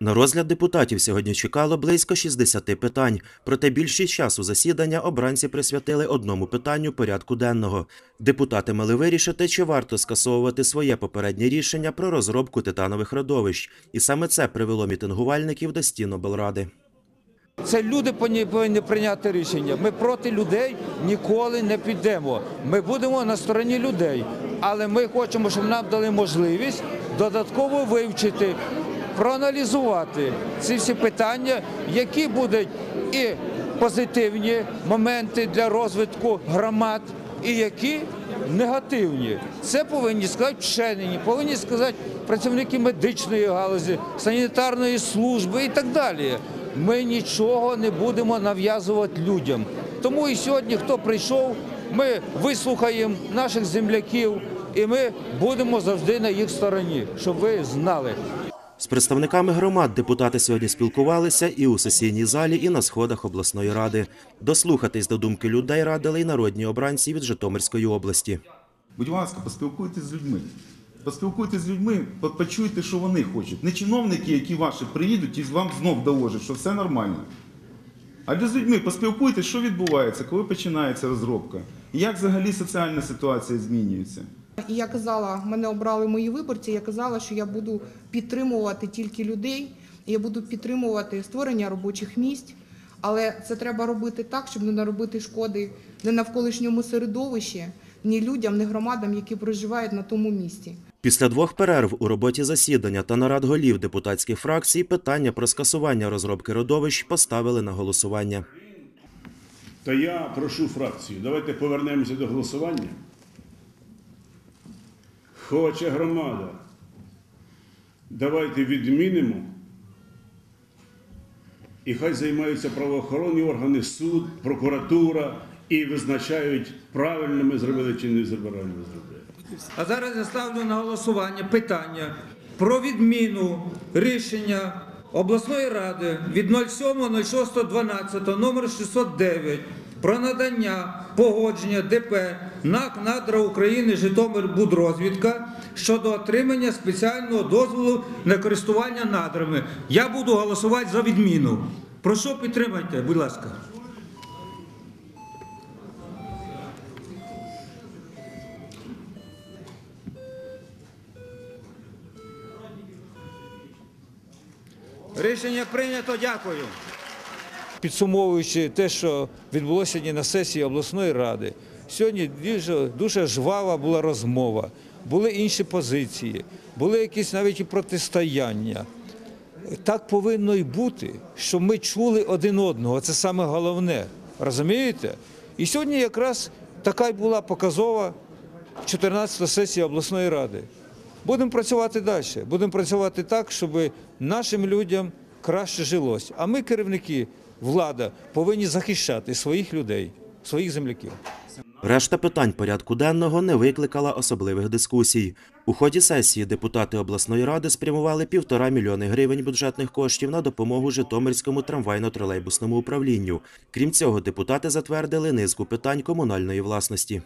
На розгляд депутатів сьогодні чекало близько 60 питань. Проте більшість часу засідання обранці присвятили одному питанню порядку денного. Депутати мали вирішити, чи варто скасовувати своє попереднє рішення про розробку титанових родовищ. І саме це привело мітингувальників до стін облради. Це люди повинні- прийняти рішення. Ми проти людей ніколи не підемо. Ми будемо на стороні людей, але ми хочемо, щоб нам дали можливість додатково вивчити, проаналізувати ці всі питання, які будуть і позитивні моменти для розвитку громад, і які негативні. Це повинні сказати вчені, повинні сказати працівники медичної галузі, санітарної служби і так далі. Ми нічого не будемо нав'язувати людям. Тому і сьогодні, хто прийшов, ми вислухаємо наших земляків і ми будемо завжди на їх стороні, щоб ви знали. Представниками громад депутати сьогодні спілкувалися і у сесійній залі, і на сходах обласної ради. Дослухатись до думки людей радили й народні обранці від Житомирської області. Будь ласка, поспілкуйтесь з людьми. Поспілкуйтесь з людьми, почуйте, що вони хочуть. Не чиновники, які ваші приїдуть і вам знов доложать, що все нормально. А з людьми поспілкуйтесь, що відбувається, коли починається розробка. Як взагалі соціальна ситуація змінюється. І я казала, мене обрали мої виборці. Я казала, що я буду підтримувати тільки людей, я буду підтримувати створення робочих місць. Але це треба робити так, щоб не наробити шкоди не навколишньому середовищі, ні людям, ні громадам, які проживають на тому місці. Після двох перерв у роботі засідання та нарад голів депутатських фракцій питання про скасування розробки родовищ поставили на голосування. То я прошу фракцію, давайте повернемося до голосування. Хоче громада. Давайте відмінимо. І хай займаються правоохоронні органи, суд, прокуратура і визначають, правильно ми зробили чи не зробили. зробили. А зараз я ставлю на голосування питання про відміну рішення обласної ради від 07.06.12 номер 609 про надання погодження ДП НАК «Надра України Житомир Будрозвідка щодо отримання спеціального дозволу на користування надрами. Я буду голосувати за відміну. Прошу підтримайте, будь ласка. Рішення прийнято. Дякую. Підсумовуючи те, що відбулося сьогодні на сесії обласної ради, сьогодні дуже, дуже жвава була розмова, були інші позиції, були якісь навіть і протистояння. Так повинно і бути, щоб ми чули один одного. Це саме головне. Розумієте? І сьогодні якраз така й була показова 14-та сесія обласної ради. Будемо працювати далі. Будемо працювати так, щоб нашим людям краще жилось. А ми, керівники, влада, повинні захищати своїх людей, своїх земляків. Решта питань порядку денного не викликала особливих дискусій. У ході сесії депутати обласної ради спрямували півтора мільйони гривень бюджетних коштів на допомогу Житомирському трамвайно-тролейбусному управлінню. Крім цього, депутати затвердили низку питань комунальної власності.